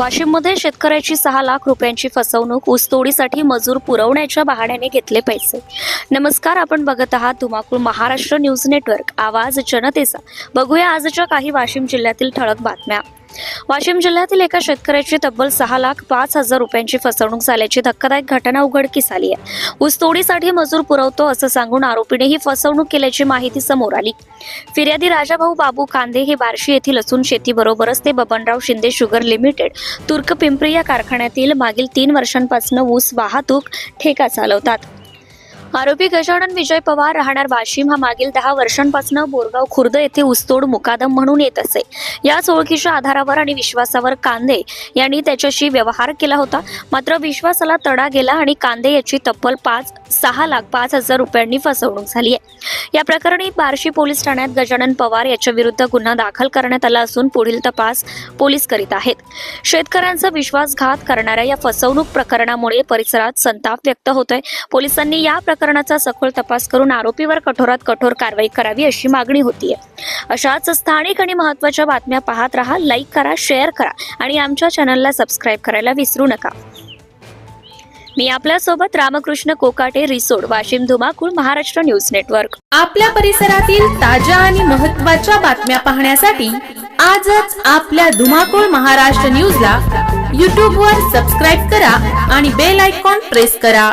वाशिममध्ये शेतकऱ्याची सहा लाख रुपयांची फसवणूक ऊसतोडीसाठी मजूर पुरवण्याच्या बहाण्याने घेतले पैसे. नमस्कार आपण बघत आहात धुमाकूळ महाराष्ट्र न्यूज नेटवर्क. आवाज जनतेचा. बघूया आजच्या काही वाशिम जिल्ह्यातील ठळक बातम्या. वाशिम जिल्ह्यातील एका शेतकऱ्याची तब्बल सहा लाख पाच हजार रुपयांची फसवणूक झाल्याची धक्कादायक घटना उघडकीस आली आहे. ऊसतोडीसाठी मजूर पुरवतो असं सांगून आरोपीने ही फसवणूक केल्याची माहिती समोर आली. फिर्यादी राजाभाऊ बाबू कांदे हे बार्शी येथील असून शेतीबरोबरच ते बबनराव शिंदे शुगर लिमिटेड तुर्क पिंपरी या कारखान्यातील मागील तीन वर्षांपासून ऊस वाहतूक ठेका चालवतात. आरोपी गजानन विजय पवार राहणार वाशिम. हा मागील दहा वर्षांपासून बोरगाव खुर्द येथे ऊसतोड मुकादम म्हणून येत असे. याच ओळखीच्या आधारावर आणि विश्वासावर कांदे यांनी त्याच्याशी व्यवहार केला होता. मात्र विश्वासाला तडा गेला आणि कांदे याची तब्बल पाच सहा लाख पाच हजार रुपयांनी फसवणूक झाली आहे. या प्रकरणी बार्शी पोलीस ठाण्यात गजानन पवार याच्या विरुद्ध गुन्हा दाखल करण्यात आला असून पुढील तपास पोलीस करीत आहेत. शेतकऱ्यांचा विश्वासघात करणाऱ्या या फसवणूक प्रकरणामुळे परिसरात संताप व्यक्त होतोय. पोलिसांनी या प्रकरणाचा सखोल तपास करून आरोपीवर कठोरात कठोर कारवाई करावी अशी मागणी होतीये. अशाच स्थानिक आणि महत्त्वाच्या बातम्या पाहत राहा लाईक करा शेअर करा आणि आमच्या चॅनलला सबस्क्राईब करायला विसरू नका. मी आपल्यासोबत रामकृष्ण कोकाटे रिसोड वाशिम धुमाकूळ महाराष्ट्र न्यूज नेटवर्क. आपल्या परिसरातील ताज्या आणि महत्त्वाच्या बातम्या पाहण्यासाठी आजच आपल्या धुमाकूळ महाराष्ट्र न्यूजला YouTube वर सबस्क्राईब करा आणि बेल आयकॉन प्रेस करा.